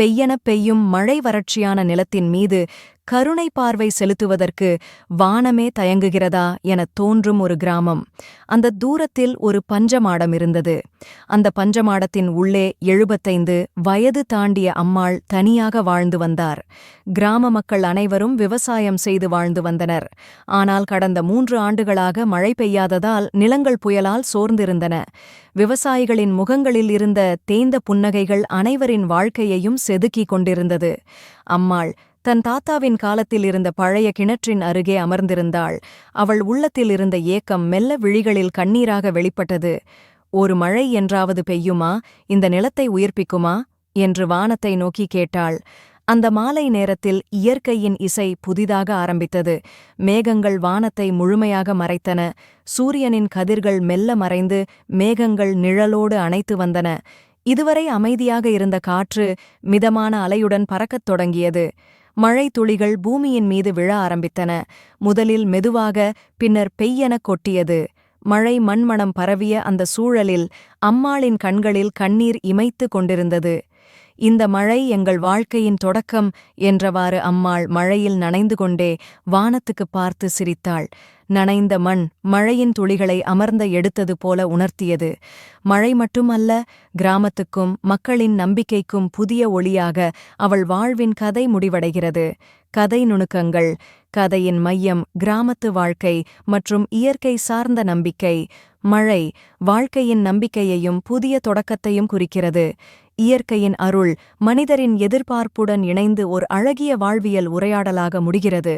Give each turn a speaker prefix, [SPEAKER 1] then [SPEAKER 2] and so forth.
[SPEAKER 1] பெய்யென பெய்யும் மழை வறட்சியான நிலத்தின் மீது கருணை பார்வை செலுத்துவதற்கு வானமே தயங்குகிறதா எனத் தோன்றும் ஒரு கிராமம். அந்த தூரத்தில் ஒரு பஞ்சமாடம் இருந்தது. அந்த பஞ்சமாடத்தின் உள்ளே எழுபத்தைந்து வயது தாண்டிய அம்மாள் தனியாக வாழ்ந்து வந்தார். கிராம மக்கள் அனைவரும் விவசாயம் செய்து வாழ்ந்து வந்தனர். ஆனால் கடந்த மூன்று ஆண்டுகளாக மழை பெய்யாததால் நிலங்கள் புயலால் சோர்ந்திருந்தன. விவசாயிகளின் முகங்களில் இருந்த தேய்ந்த புன்னகைகள் அனைவரின் வாழ்க்கையையும் செதுக்கிக் கொண்டிருந்தது. அம்மாள் தன் தாத்தாவின் காலத்தில் இருந்த பழைய கிணற்றின் அருகே அமர்ந்திருந்தாள். அவள் உள்ளத்தில் இருந்த ஏக்கம் மெல்ல விழிகளில் கண்ணீராக வெளிப்பட்டது. ஒரு மழை என்றாவது பெய்யுமா? இந்த நிலத்தை உயிர்ப்பிக்குமா? என்று வானத்தை நோக்கி கேட்டாள். அந்த மாலை நேரத்தில் இயற்கையின் இசை புதிதாக ஆரம்பித்தது. மேகங்கள் வானத்தை முழுமையாக மறைத்தன. சூரியனின் கதிர்கள் மெல்ல மறைந்து மேகங்கள் நிழலோடு அணைத்து வந்தன. இதுவரை அமைதியாக இருந்த காற்று மிதமான அலையுடன் பறக்கத் தொடங்கியது. மழை துளிகள் பூமியின் மீது விழ ஆரம்பித்தன. முதலில் மெதுவாக பின்னர் பெய்யெனக் கொட்டியது. மழை மண்மணம் பரவிய அந்த சூழலில் அம்மாளின் கண்களில் கண்ணீர் இமைத்து கொண்டிருந்தது. இந்த மழை எங்கள் வாழ்க்கையின் தொடக்கம் என்றவாறு அம்மாள் மழையில் நனைந்து கொண்டே வானத்துக்குப் பார்த்து சிரித்தாள். நனைந்த மண் மழையின் துளிகளை அமர்ந்த எடுத்தது போல உணர்த்தியது. மழை மட்டுமல்ல கிராமத்துக்கும் மக்களின் நம்பிக்கைக்கும் புதிய ஒளியாக அவள் வாழ்வின் கதை முடிவடைகிறது. கதை நுணுக்கங்கள் கதையின் மையம் கிராமத்து வாழ்க்கை மற்றும் இயற்கை சார்ந்த நம்பிக்கை. மழை வாழ்க்கையின் நம்பிக்கையையும் புதிய தொடக்கத்தையும் குறிக்கிறது. இயற்கையின் அருள் மனிதரின் எதிர்பார்ப்புடன் இணைந்து ஒரு அழகிய வாழ்வியல் உரையாடலாக முடிகிறது.